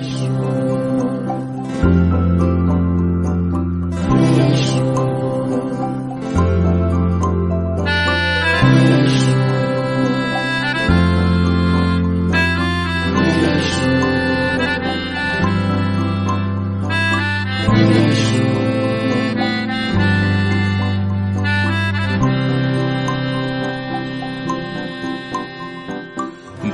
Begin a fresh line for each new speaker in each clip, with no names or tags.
你说。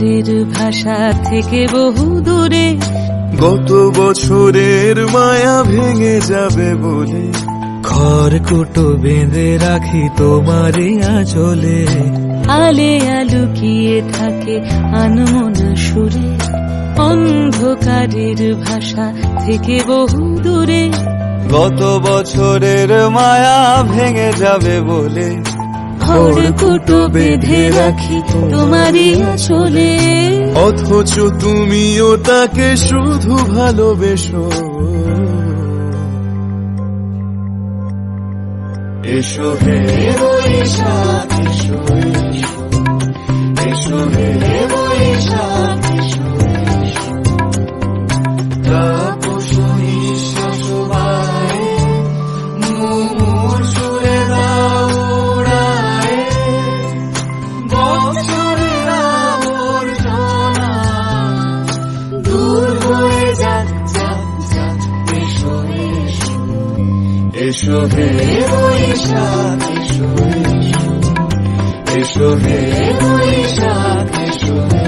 অন্ধকারের ভাষা থেকে বহু দূরে
গত বছরের মায়া ভেঙে যাবে বলে। খড়কুটো বেঁধে রাখি তোমারই আঁচলে।
আলে আলুকিয়ে থাকে আনমনা সুরে। অন্ধকারের ভাষা থেকে বহু দূরে।
গত বছরের মায়া ভেঙে যাবে বলে।
খড়কুটো বেঁধে রাখি তোমারই আসলে
অথচ তুমিও তাকে শুধু ভালোবেসো। এসো হে বৈশাখ এসো এসো। হে বৈশাখ এসো হে বৈশাখ এসো হে এসো হে